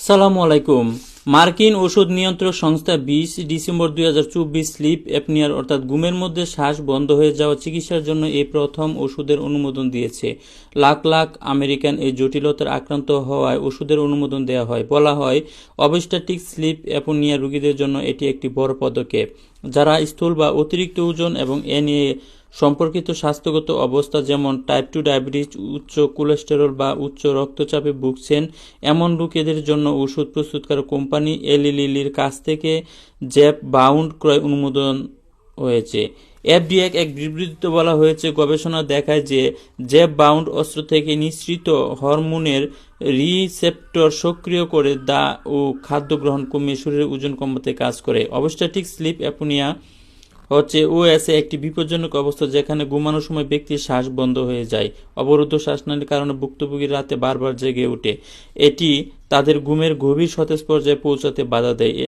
সালামু আলাইকুম। মার্কিন ওষুধ নিয়ন্ত্রক সংস্থা বিশ ডিসেম্বর দুই হাজার চব্বিশ স্লিপ অ্যাপনিয়ার অর্থাৎ ঘুমের মধ্যে শ্বাস বন্ধ হয়ে যাওয়া চিকিৎসার জন্য এই প্রথম ওষুধের অনুমোদন দিয়েছে। লাখ লাখ আমেরিকান এই জটিলতার আক্রান্ত হওয়ায় ওষুধের অনুমোদন দেওয়া হয়। বলা হয় অবস্ট্যাটিক স্লিপ অ্যাপনিয়া রোগীদের জন্য এটি একটি বড় পদক্ষেপ। যারা স্থূল বা অতিরিক্ত ওজন এবং এ নিয়ে সম্পর্কিত স্বাস্থ্যগত অবস্থা যেমন টাইপ টু ডায়াবেটিস উচ্চ কোলেস্টেরল বা উচ্চ রক্তচাপে ভুগছেন, এমন লোকেদের জন্য ওষুধ প্রস্তুতকারক কোম্পানি এলি লিলির কাছ থেকে জ্যাপ বাউন্ড ক্রয় অনুমোদন হয়েছে। এফডিএক এক বিবৃতিতে বলা হয়েছে, গবেষণা দেখায় যে জ্যাব বাউন্ড অস্ত্র থেকে নিঃসৃত হরমোনের রিসেপ্টর সক্রিয় করে দা ও খাদ্য গ্রহণ কমিয়ে শরীরের ওজন কমাতে কাজ করে। অবস্ট্যাটিক স্লিপ অ্যাপনিয়া হচ্ছে ওএসএ একটি বিপজ্জনক অবস্থা যেখানে ঘুমানোর সময় ব্যক্তির শ্বাস বন্ধ হয়ে যায়। অবরুদ্ধ শ্বাসনালীর কারণে ভুক্তভোগী রাতে বারবার জেগে ওঠে। এটি তাদের ঘুমের গভীর সতেজ পর্যায়ে পৌঁছাতে বাধা দেয়।